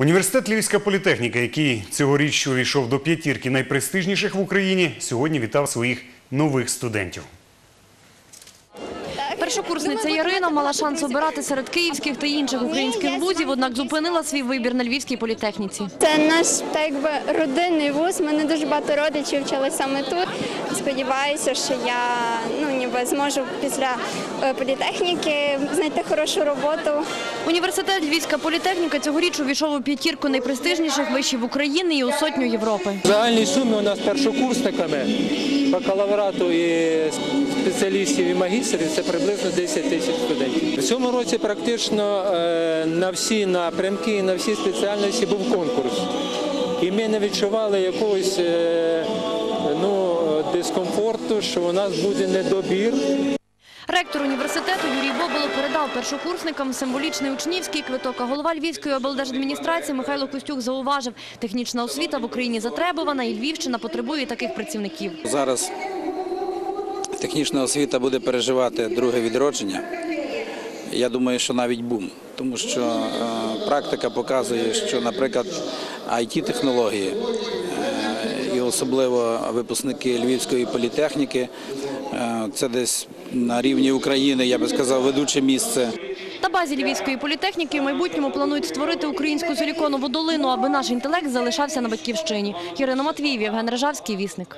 Університет Львівська політехніка, який цьогоріч увійшов до п'ятірки найпрестижніших в Україні, сьогодні вітав своїх нових студентів. Першокурсниця Ярина мала шанс обирати серед київських та інших українських вузів, однак зупинила свій вибір на Львівській політехніці. Це наш так якби родинний вуз. У мене дуже багато родичів вчились саме тут. Сподіваюся, що я ну ніби зможу після е, політехніки знайти хорошу роботу. Університет Львівська політехніка цьогоріч увійшов у п'ятірку найпрестижніших вишів України і у сотню Європи. В загальній сумі у нас першокурсниками бакалаврату і спеціалістів і магістрів це приблизно 10 тисяч студентів. В цьому році практично е, на всі напрямки і на всі спеціальності був конкурс. І ми не відчували якогось е, ну, дискомфорту, що у нас буде недобір. Ректор університету Юрій Боболо передав першокурсникам символічний учнівський квиток, а голова Львівської облдержадміністрації Михайло Костюк зауважив, технічна освіта в Україні затребувана і Львівщина потребує таких працівників. Зараз технічна освіта буде переживати друге відродження. Я думаю, що навіть бум, тому що е, практика показує, що, наприклад, it технології е, і особливо випускники Львівської політехніки, е, це десь на рівні України, я би сказав, ведуче місце. На базі Львівської політехніки в майбутньому планують створити українську силіконову долину, аби наш інтелект залишався на батьківщині. Ірина Матвіїв, Євген Режавський, Вісник.